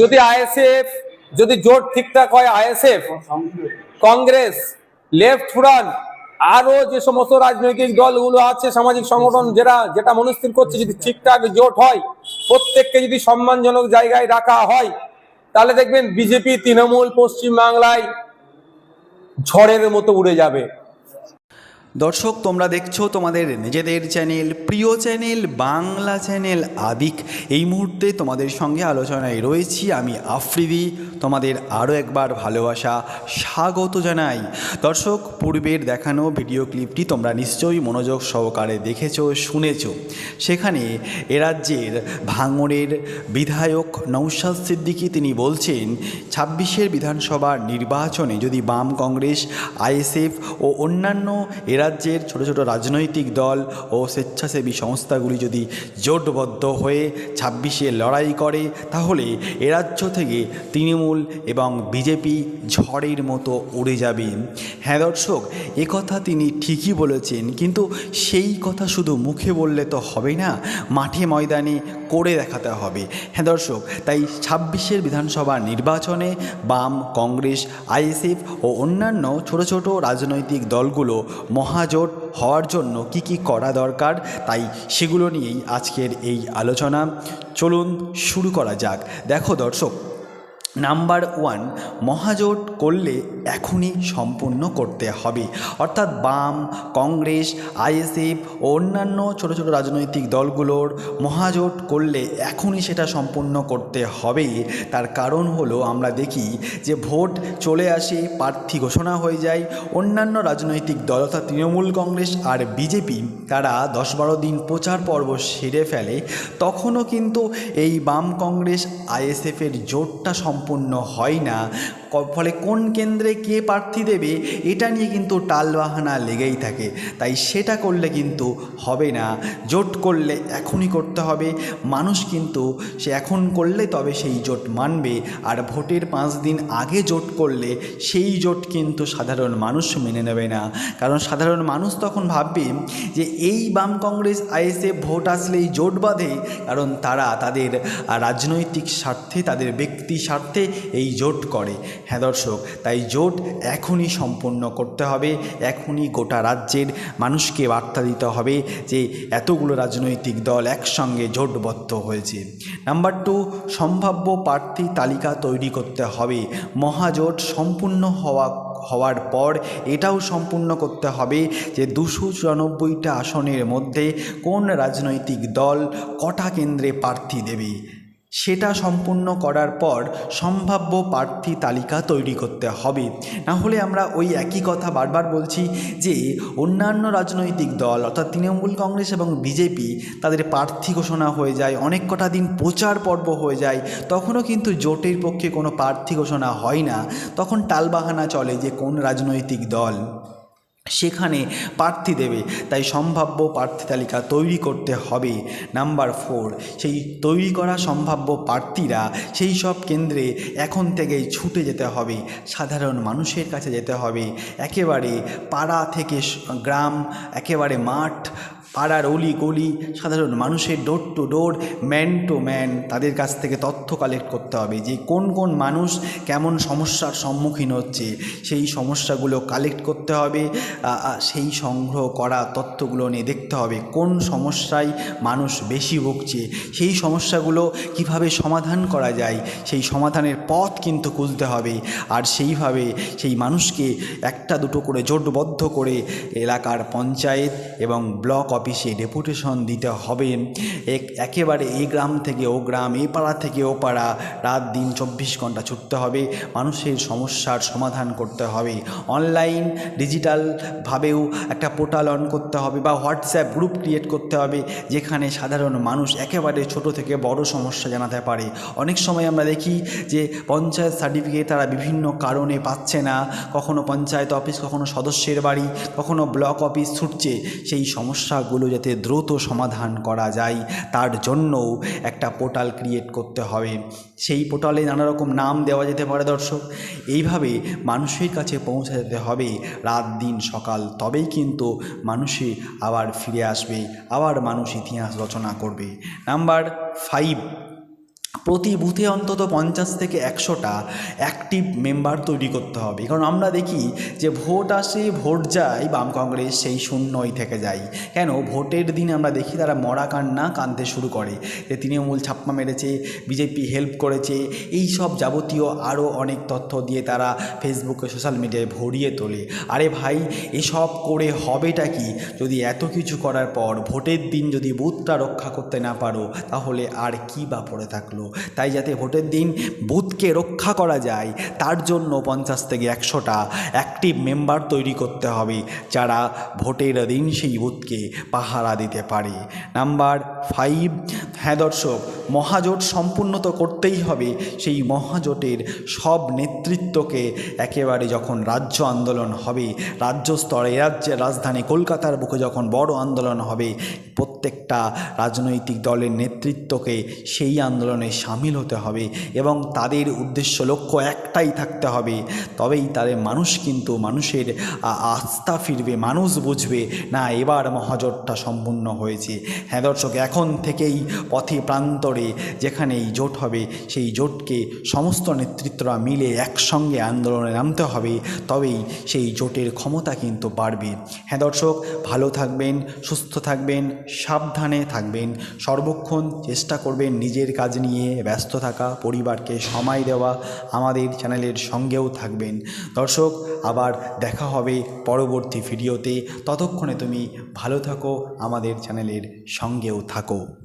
যদি আইএসএফ, যদি জোট ঠিকঠাক হয়, আইএসএফ, কংগ্রেস, লেফট ফ্রন্ট আরও যে সমস্ত রাজনৈতিক দলগুলো আছে, সামাজিক সংগঠন যেটা যেটা মনস্থির করছে, যদি ঠিকঠাক জোট হয়, প্রত্যেককে যদি সম্মানজনক জায়গায় রাখা হয়, তাহলে দেখবেন বিজেপি, তৃণমূল পশ্চিম বাংলায় ঝড়ের মতো উড়ে যাবে। দর্শক, তোমরা দেখছ তোমাদের নিজেদের চ্যানেল, প্রিয় চ্যানেল, বাংলা চ্যানেল আদিক এই মুহূর্তে তোমাদের সঙ্গে আলোচনায় রয়েছি আমি আফ্রিদি। তোমাদের আরও একবার ভালোবাসা, স্বাগত জানাই। দর্শক, পূর্বের দেখানো ভিডিও ক্লিপটি তোমরা নিশ্চয়ই মনোযোগ সহকারে দেখেছ, শুনেছ। সেখানে এ রাজ্যের ভাঙড়ের বিধায়ক নৌশাদ সিদ্দিকী তিনি বলছেন, ছাব্বিশের বিধানসভা নির্বাচনে যদি বাম কংগ্রেস, আইএসএফ ও অন্যান্য এ রাজ্যের ছোট ছোট রাজনৈতিক দল ও স্বেচ্ছাসেবী সংস্থাগুলি যদি জোটবদ্ধ হয়ে ছাব্বিশে লড়াই করে, তাহলে এ রাজ্য থেকে তৃণমূল এবং বিজেপি ঝড়ের মতো উড়ে যাবে। হ্যাঁ দর্শক একথা তিনি ঠিকই বলেছেন, কিন্তু সেই কথা শুধু মুখে বললে তো হবে না, মাঠে ময়দানে করে দেখাতে হবে। হ্যাঁ দর্শক, তাই ছাব্বিশের বিধানসভা নির্বাচনে বাম, কংগ্রেস, আইএসএফ ও অন্যান্য ছোট ছোট রাজনৈতিক দলগুলো মহাজোট হওয়ার জন্য কি কি করা দরকার? তাই সেগুলো নিয়েই আজকের এই আলোচনা। চলুন শুরু করা যাক। দেখো দর্শক নাম্বার ওয়ান মহাজোট করলে এখনই সম্পূর্ণ করতে হবে। অর্থাৎ বাম, কংগ্রেস, আইএসএফ ও অন্যান্য ছোট ছোট রাজনৈতিক দলগুলোর মহাজোট করলে এখনই সেটা সম্পূর্ণ করতে হবে। তার কারণ হলো আমরা দেখি যে ভোট চলে আসে, প্রার্থী ঘোষণা হয়ে যায়, অন্যান্য রাজনৈতিক দল অর্থাৎ তৃণমূল কংগ্রেস আর বিজেপি তারা দশ বারো দিন প্রচার পর্ব সেরে ফেলে, তখনও কিন্তু এই বাম কংগ্রেস আইএসএফের জোটটা সম্পূর্ণ হয় না। ফলে কোন কেন্দ্রে কে প্রার্থী দেবে, এটা নিয়ে কিন্তু টালবাহানা লেগেই থাকে। তাই সেটা করলে কিন্তু হবে না। জোট করলে এখনই করতে হবে। মানুষ কিন্তু সে এখন করলে তবে সেই জোট মানবে। আর ভোটের পাঁচ দিন আগে জোট করলে সেই জোট কিন্তু সাধারণ মানুষ মেনে নেবে না। কারণ সাধারণ মানুষ তখন ভাববে যে এই বাম কংগ্রেস আইএসএফ ভোট আসলেই জোট বাঁধে। কারণ তারা তাদের রাজনৈতিক স্বার্থে, তাদের ব্যক্তি স্বার্থে এই জোট করে। হ্যাঁ দর্শক, তাই জোট এখনই সম্পূর্ণ করতে হবে, এখনই গোটা রাজ্যের মানুষকে বার্তা দিতে হবে যে এতগুলো রাজনৈতিক দল একসঙ্গে জোটবদ্ধ হয়েছে। নাম্বার টু সম্ভাব্য প্রার্থী তালিকা তৈরি করতে হবে। মহাজোট সম্পূর্ণ হওয়া, হওয়ার পর এটাও সম্পূর্ণ করতে হবে যে দুশো চুরানব্বইটা আসনের মধ্যে কোন রাজনৈতিক দল কটা কেন্দ্রে প্রার্থী দেবে। সেটা সম্পূর্ণ করার পর সম্ভাব্য প্রার্থী তালিকা তৈরি করতে হবে। না হলে আমরা ওই একই কথা বারবার বলছি যে অন্যান্য রাজনৈতিক দল অর্থাৎ তৃণমূল কংগ্রেস এবং বিজেপি তাদের প্রার্থী ঘোষণা হয়ে যায়, অনেক কটা দিন প্রচার পর্ব হয়ে যায়, তখনও কিন্তু জোটের পক্ষে কোনো প্রার্থী ঘোষণা হয় না। তখন টালবাহানা চলে যে কোন রাজনৈতিক দল। সেখানে প্রার্থী দেবে। তাই সম্ভাব্য প্রার্থী তালিকা তৈরি করতে হবে। নাম্বার ফোর, সেই তৈরি করা সম্ভাব্য প্রার্থীরা সেই সব কেন্দ্রে এখন থেকেই ছুটে যেতে হবে। সাধারণ মানুষের কাছে যেতে হবে। একেবারে পাড়া থেকে গ্রাম, একেবারে মাঠ পাড়ার অলি গলি, সাধারণ মানুষের door to door, man to man তাদের কাছ থেকে তথ্য কালেক্ট করতে হবে যে কোন কোন মানুষ কেমন সমস্যার সম্মুখীন হচ্ছে। সেই সমস্যাগুলো কালেক্ট করতে হবে সেই সংগ্রহ করা তথ্যগুলো নিয়ে দেখতে হবে কোন সমস্যায় মানুষ বেশি ভুগছে। সেই সমস্যাগুলো কীভাবে সমাধান করা যায়, সেই সমাধানের পথ কিন্তু খুঁজতে হবে। আর সেইভাবে সেই মানুষকে একটা দুটো করে জোটবদ্ধ করে এলাকার পঞ্চায়েত এবং ব্লক অফিসে ডেপুটেশন দিতে হবে। এক, একেবারে এই গ্রাম থেকে ও গ্রাম, এই পাড়া থেকে ও পাড়া রাত দিন চব্বিশ ঘণ্টা ছুটতে হবে। মানুষের সমস্যার সমাধান করতে হবে। অনলাইন, ডিজিটালভাবেও একটা পোর্টাল অন করতে হবে বা হোয়াটসঅ্যাপ গ্রুপ ক্রিয়েট করতে হবে, যেখানে সাধারণ মানুষ একেবারে ছোট থেকে বড় সমস্যা জানাতে পারে। অনেক সময় আমরা দেখি যে পঞ্চায়েত সার্টিফিকেট তারা বিভিন্ন কারণে পাচ্ছে না। কখনো পঞ্চায়েত অফিস, কখনো সদস্যের বাড়ি, কখনো ব্লক অফিস ছুটছে। সেই সমস্যাগুলো যাতে দ্রুত সমাধান করা যায়, তার জন্যও একটা পোর্টাল ক্রিয়েট করতে হবে। সেই পোর্টালে নানা রকম নাম দেওয়া যেতে পারে দর্শক। এইভাবে মানুষের কাছে পৌঁছে যেতে হবে রাত, দিন, সকাল, তবেই কিন্তু মানুষে আবার ফিরে আসবে, আবার মানুষ ইতিহাস রচনা করবে। নাম্বার ফাইভ প্রতি বুথে অন্তত পঞ্চাশ থেকে একশোটা অ্যাক্টিভ মেম্বার তৈরি করতে হবে। কারণ আমরা দেখি যে ভোট আসে, ভোট যায়, বাম কংগ্রেস সেই শূন্যই থেকে যায়। কেন? ভোটের দিন আমরা দেখি তারা মরা কান্না কাঁদতে শুরু করে যে তৃণমূল ছাপ্পা মেরেছে, বিজেপি হেল্প করেছে এই সব যাবতীয় আরও অনেক তথ্য দিয়ে তারা ফেসবুকে সোশ্যাল মিডিয়ায় ভরিয়ে তোলে। আরে ভাই, এসব করে হবেটা কি? যদি এত কিছু করার পর ভোটের দিন যদি বুথটা রক্ষা করতে না পারো, তাহলে আর কি বা পড়ে থাকল? তাই যাতে ভোটের দিন বুথকে রক্ষা করা যায়, তার জন্য পঞ্চাশ থেকে একশোটা অ্যাক্টিভ মেম্বার তৈরি করতে হবে, যারা ভোটের দিন সেই বুথকে পাহারা দিতে পারে। নাম্বার ফাইভ হ্যাঁ দর্শক, মহাজোট সম্পূর্ণ তো করতেই হবে। সেই মহাজোটের সব নেতৃত্বকে একেবারে যখন রাজ্য আন্দোলন হবে, রাজ্য স্তরে, রাজ্যের রাজধানী কলকাতার বুকে যখন বড় আন্দোলন হবে, প্রত্যেকটা রাজনৈতিক দলের নেতৃত্বকে সেই আন্দোলনে সামিল হতে হবে এবং তাদের উদ্দেশ্য, লক্ষ্য একটাই থাকতে হবে। তবেই তাদের মানুষ কিন্তু মানুষের আস্থা ফিরবে, মানুষ বুঝবে, না, এবার মহাজোটটা সম্পূর্ণ হয়েছে। হ্যাঁ দর্শক, এখন থেকেই পথে প্রান্তরে যেখানেই জোট হবে, সেই জোটকে সমস্ত নেতৃত্বরা মিলে একসঙ্গে আন্দোলনে নামতে হবে। তবেই সেই জোটের ক্ষমতা কিন্তু বাড়বে। হ্যাঁ দর্শক, ভালো থাকবেন, সুস্থ থাকবেন, সাবধানে থাকবেন। সর্বক্ষণ চেষ্টা করবেন নিজের কাজ নিয়ে ব্যস্ত থাকা, পরিবারকে সময় দেওয়া, আমাদের চ্যানেলের সঙ্গেও থাকবেন। দর্শক, আবার দেখা হবে পরবর্তী ভিডিওতে। ততক্ষণে তুমি ভালো থাকো, আমাদের চ্যানেলের সঙ্গেও থাকো।